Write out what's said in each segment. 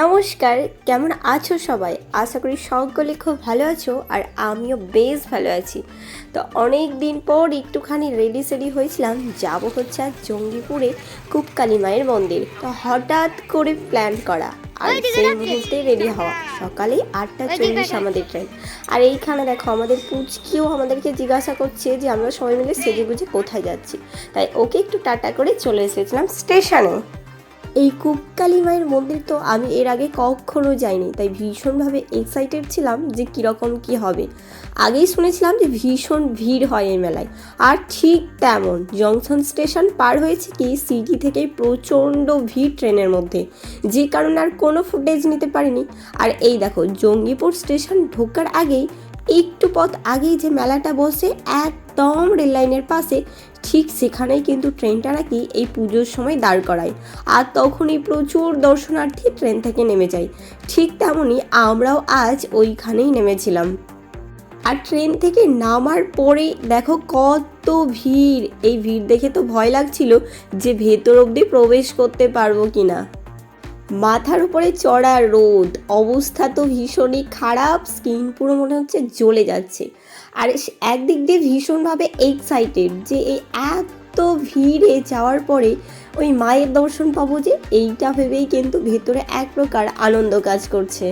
নমস্কার কেমন আছো সবাই? আশা করি সকলে খুব ভালো আছো আর আমিও বেশ ভালো আছি। তো অনেক দিন পর একটুখানি রেডি সেডি হয়েছিলাম যাব হচ্ছে আজ জঙ্গিপুরে কুপকালী মায়ের মন্দির। তো হঠাৎ করে প্ল্যান করা আর সেই মুহূর্তে রেডি হওয়া। সকালে আটটা চল্লিশ আমাদের ট্রেন আর এইখানে দেখো আমাদের পুচকিও আমাদেরকে জিজ্ঞাসা করছে যে আমরা সবাই মিলে সেজে গুজে কোথায় যাচ্ছি। তাই ওকে একটু টাটা করে চলে এসেছিলাম স্টেশনে। এই কুপকালী মায়ের মন্দির তো আমি এর আগে কখনো যাইনি, তাই ভীষণভাবে এক্সাইটেড ছিলাম যে কীরকম কি হবে। আগেই শুনেছিলাম যে ভীষণ ভিড় হয় এই মেলায়। আর ঠিক তেমন, জংশন স্টেশন পার হয়েছে কি সিটি থেকে প্রচণ্ড ভিড় ট্রেনের মধ্যে। যে কারণে আর কোনো ফুটেজ নিতে পারিনি। আর এই দেখো, জঙ্গিপুর স্টেশন ঢোকার আগেই একটু পথ আগেই যে মেলাটা বসে একদম রেল লাইনের পাশে, ঠিক সেখানেই কিন্তু ট্রেনটা নাকি এই পুজোর সময় দাঁড় করায়। আর তখনই প্রচুর দর্শনার্থী ট্রেন থেকে নেমে যায়। ঠিক তেমনই আমরাও আজ ওইখানেই নেমেছিলাম। আর ট্রেন থেকে নামার পরেই দেখো কত ভিড়। এই ভিড় দেখে তো ভয় লাগছিল যে ভেতর অবধি প্রবেশ করতে পারব কিনা। মাথার উপরে চড়া রোদ, অবস্থা তো ভীষণই খারাপ স্কিন পুরো মনে হচ্ছে জ্বলে যাচ্ছে। আর একদিক দিয়ে ভীষণভাবে এক্সাইটেড যে এই এত ভিড়ে যাওয়ার পরে ওই মায়ের দর্শন পাবো যে এইটা ভেবেই কিন্তু ভেতরে এক প্রকার আনন্দ কাজ করছে।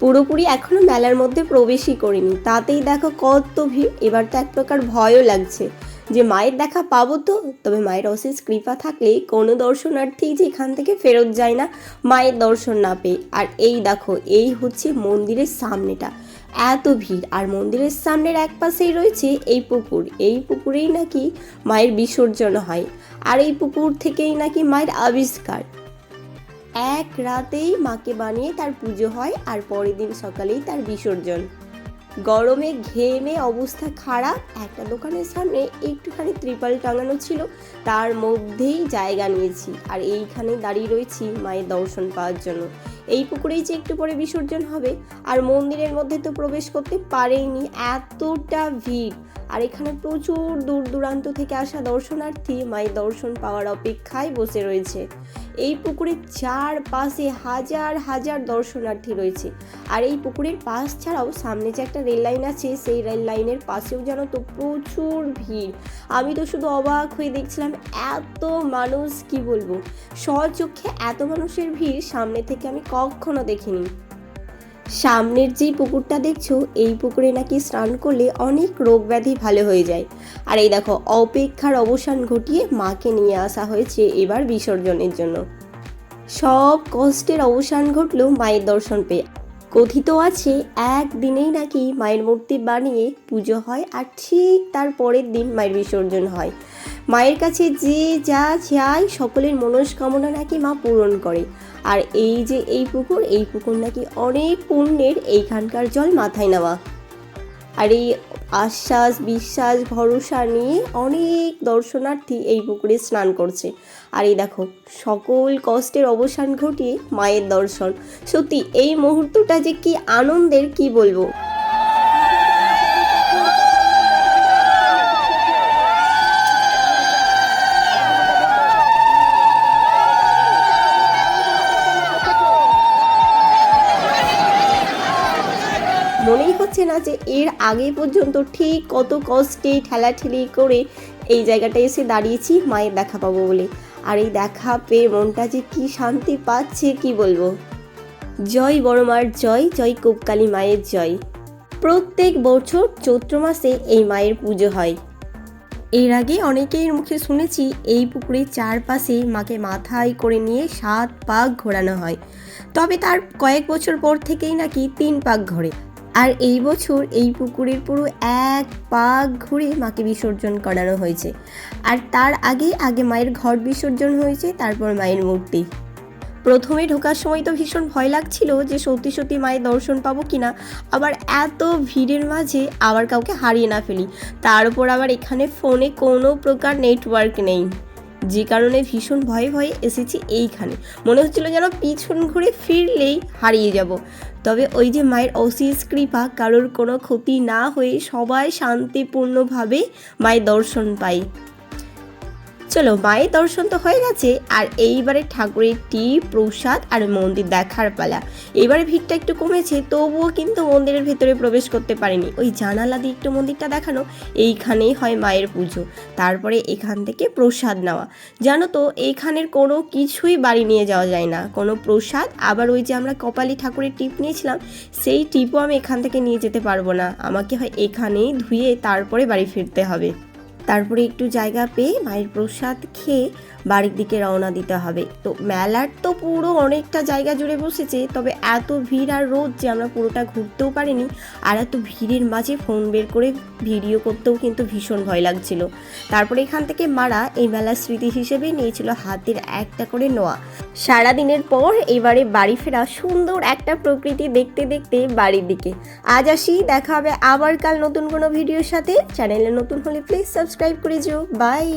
পুরোপুরি এখনও মেলার মধ্যে প্রবেশই করিনি। তাতেই দেখো কত ভিড়, এবার তো এক প্রকার ভয়ও লাগছে। যে মায়ের দেখা পাবো তো, তবে মায়ের অশেষ কৃপা থাকলে কোনো দর্শনার্থী যে এখান থেকে ফেরত যায় না, মায়ের দর্শন না পেয়ে। আর এই দেখো, এই হচ্ছে মন্দিরের সামনেটা। এত ভিড়, আর মন্দিরের সামনের এক পাশেই রয়েছে এই পুকুর। এই পুকুরেই নাকি মায়ের বিসর্জন হয়, আর এই পুকুর থেকেই নাকি মায়ের আবিষ্কার। এক রাতেই মাকে বানিয়ে তার পুজো হয়, আর পরের দিন সকালেই তার বিসর্জন। গরমে ঘেমে অবস্থা খারাপ, একটা দোকানের সামনে একটুখানি ত্রিপাল টাঙানো ছিল, তার মধ্যেই জায়গা নিয়েছি আর এইখানে দাঁড়িয়ে রয়েছি মায়ের দর্শন পাওয়ার জন্য। এই পুকুরেই যে একটু পরে বিসর্জন হবে, আর মন্দিরের মধ্যে তো প্রবেশ করতে পারেইনি, এতটা ভিড়। আর এখানে প্রচুর দূর দূরান্ত থেকে আসা দর্শনার্থী মায়ের দর্শন পাওয়ার অপেক্ষায় বসে রয়েছে। এই পুকুরের চারপাশে হাজার হাজার দর্শনার্থী রয়েছে। আর এই পুকুরের পাশ ছাড়াও সামনে যে একটা রেল লাইন আছে, সেই রেল লাইনের পাশেও যেন তো প্রচুর ভিড়। আমি তো শুধু অবাক হয়ে দেখছিলাম, এত মানুষ কি বলব? স্বচক্ষে এত মানুষের ভিড় সামনে থেকে আমি কখনো দেখিনি। সামনের যে পুকুরটা দেখছ, এই পুকুরে নাকি স্নান করলে অনেক রোগ ব্যাধি ভালো হয়ে যায়। আর এই দেখো, অপেক্ষার অবসান ঘটিয়ে মাকে নিয়ে আসা হয়েছে এবার বিসর্জনের জন্য। সব কষ্টের অবসান ঘটলো মায়ের দর্শন পেয়ে। কথিত আছে একদিনেই নাকি মায়ের মূর্তি বানিয়ে পুজো হয় আর ঠিক তার পরের দিন মায়ের বিসর্জন হয়। মায়ের কাছে যে যা চায় সকলের মনস্কামনা নাকি মা পূরণ করে। আর এই যে এই পুকুর এই পুকুর নাকি অনেক পুণ্যের, এইখানকার জল মাথায় নেওয়া। আর এই আশ্বাস, বিশ্বাস, ভরসা নিয়ে অনেক দর্শনার্থী এই পুকুরে স্নান করছে। আর এই দেখো, সকল কষ্টের অবসান ঘটিয়ে মায়ের দর্শন। সত্যি, এই মুহূর্তটা যে কি আনন্দের, কি বলব মনেই হচ্ছে না যে এর আগে পর্যন্ত ঠিক কত কষ্টে ঠেলাঠেলি করে এই জায়গাটায় এসে দাঁড়িয়েছি, মায়ের দেখা পাবো বলে। আর এই দেখা পেয়ে মনটা যে কি শান্তি পাচ্ছে, কি বলব? জয় বড়মার জয় জয় কোপকালী মায়ের জয়। প্রত্যেক বছর চৈত্র মাসে এই মায়ের পুজো হয়। এর আগে অনেকের মুখে শুনেছি এই পুকুরের চারপাশে মাকে মাথায় করে নিয়ে সাত পাক ঘোরানো হয়। তবে তার কয়েক বছর পর থেকেই নাকি তিন পাক ঘোরে। আর এই বছর এই পুকুরের পুরো এক পাক ঘুরে মাকে বিসর্জন করানো হয়েছে। আর তার আগে আগে মায়ের ঘর বিসর্জন হয়েছে, তারপর মায়ের মূর্তি। প্রথমে ঢোকার সময় তো ভীষণ ভয় লাগছিল যে সত্যি সত্যি মায়ের দর্শন পাবো কিনা, আবার এত ভিড়ের মাঝে আবার কাউকে হারিয়ে না ফেলি। তার উপর আবার এখানে ফোনে কোনো প্রকার নেটওয়ার্ক নেই। যে কারণে ভীষণ ভয়ে ভয়ে এসেছি এইখানে। মনে হচ্ছিল যেন পিছন ঘুরে ফিরলেই হারিয়ে যাব। তবে ওই যে মায়ের অশেষ কৃপা, কারোর কোনো ক্ষতি না হয়ে সবাই শান্তিপূর্ণভাবে মায়ের দর্শন পাই চলো মায়ের দর্শন তো হয়ে গেছে। আর এইবারে ঠাকুরের টি প্রসাদ আর মন্দির দেখার পালা। এবারে ভিড়টা একটু কমেছে, তবুও কিন্তু মন্দিরের ভেতরে প্রবেশ করতে পারিনি। ওই জানালা দিয়ে একটু মন্দিরটা দেখানো, এইখানেই হয় মায়ের পুজো। তারপরে এখান থেকে প্রসাদ নেওয়া। জানো তো, এইখানের কোনো কিছুই বাড়ি নিয়ে যাওয়া যায় না। কোনো প্রসাদ, আবার ওই যে আমরা কপালি ঠাকুরের টিপ নিয়েছিলাম, সেই টিপও আমি এখান থেকে নিয়ে যেতে পারব না। আমাকে হয় এখানেই ধুয়ে তারপরে বাড়ি ফিরতে হবে। তারপরে একটু জায়গা পেয়ে মায়ের প্রসাদ খেয়ে বাড়ির দিকে রওনা দিতে হবে। তো মেলার তো পুরো অনেকটা জায়গা জুড়ে বসেছে, তবে এত ভিড় আর রোদ যে আমরা পুরোটা ঘুরতেও পারিনি আর এত ভিড়ের মাঝে ফোন বের করে ভিডিও করতেও কিন্তু ভীষণ ভয় লাগছিল। তারপরে এখান থেকে মারা এই মেলার স্মৃতি হিসেবে নিয়েছিল হাতের একটা করে নোয়া। সারাদিনের পর এবারে বাড়ি ফেরা সুন্দর একটা প্রকৃতি দেখতে দেখতে বাড়ির দিকে। আজ আসি, দেখা হবে আবার কাল নতুন কোনো ভিডিওর সাথে। চ্যানেলে নতুন হলে প্লিজ সাবস্ক্রাইব করে যেও। বাই!